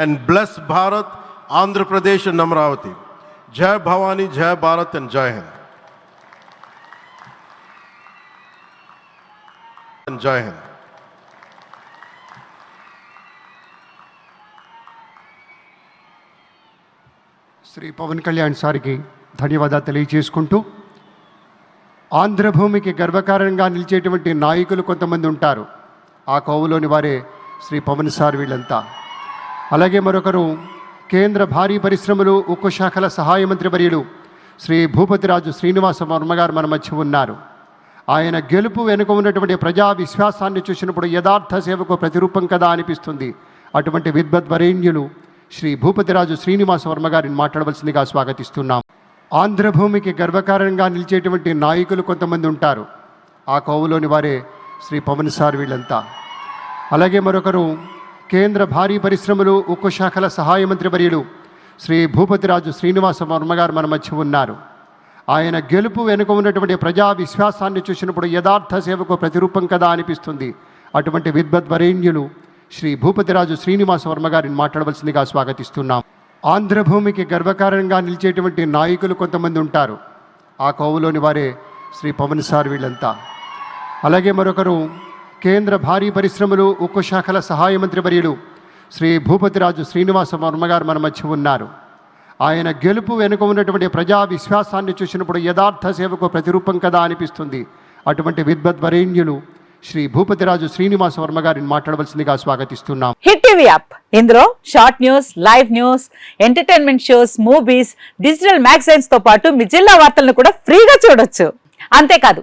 And బ్లస్ Bharat Andhra Pradesh and Amaravati జయ భవాని జయ భారత్ అండ్ జయ హింద్ జయ హింద్ శ్రీ పవన్ కళ్యాణ్ సార్కి ధన్యవాదాలు తెలియజేసుకుంటూ ఆంధ్రభూమికి గర్వకారణంగా నిలిచేటువంటి నాయకులు కొంతమంది ఉంటారు ఆ కోవులోని వారే శ్రీ పవన్ సార్ వీళ్ళంతా అలాగే మరొకరు కేంద్ర భారీ పరిశ్రమలు ఉక్కు శాఖల సహాయ మంత్రి వర్యులు శ్రీ భూపతిరాజు శ్రీనివాస వర్మగారు మన మధ్య ఉన్నారు. ఆయన గెలుపు వెనుక ఉన్నటువంటి ప్రజా విశ్వాసాన్ని చూసినప్పుడు యథార్థ సేవకు ప్రతిరూపం కదా అనిపిస్తుంది. అటువంటి విద్వద్వరేణ్యులు శ్రీ భూపతిరాజు శ్రీనివాస వర్మ గారిని మాట్లాడవలసిందిగా స్వాగతిస్తున్నాం. ఆంధ్రభూమికి గర్వకారణంగా నిలిచేటువంటి నాయకులు కొంతమంది ఉంటారు. ఆ కోవులోని వారే శ్రీ పవన్ సార్ వీళ్ళంతా. అలాగే మరొకరు కేంద్ర భారీ పరిశ్రమలు ఉక్కు శాఖల సహాయ మంత్రి వర్యులు శ్రీ భూపతిరాజు శ్రీనివాస వర్మగారు మన మధ్య ఉన్నారు. ఆయన గెలుపు వెనుక ఉన్నటువంటి ప్రజా విశ్వాసాన్ని చూసినప్పుడు యథార్థ సేవకు ప్రతిరూపం కదా అనిపిస్తుంది. అటువంటి విద్వద్వరేణ్యులు శ్రీ భూపతిరాజు శ్రీనివాస వర్మ గారిని మాట్లాడవలసిందిగా స్వాగతిస్తున్నాం. ఆంధ్రభూమికి గర్వకారణంగా నిలిచేటువంటి నాయకులు కొంతమంది ఉంటారు. ఆ కోవలోని వారే శ్రీ పవన్ సార్ వీళ్ళంతా. అలాగే మరొకరు కేంద్ర భారీ పరిశ్రమలు ఉక్కు శాఖల సహాయ మంత్రి వర్యులు శ్రీ భూపతిరాజు శ్రీనివాస వర్మగారు మన మధ్య ఉన్నారు. ఆయన గెలుపు వెనుక ఉన్నటువంటి ప్రజా విశ్వాసాన్ని చూసినప్పుడు యథార్థ సేవకు ప్రతిరూపం కదా అనిపిస్తుంది. అటువంటి విద్వద్వరేణ్యులు శ్రీ భూపతిరాజు శ్రీనివాస వర్మ గారిని మాట్లాడవలసిందిగా స్వాగతిస్తున్నాం. Hit TV app. ఇందులో short news live news entertainment shows movies digital మ్యాగజైన్స్తో పాటు మీ జిల్లా వార్తలను కూడా ఫ్రీగా చూడొచ్చు. అంతేకాదు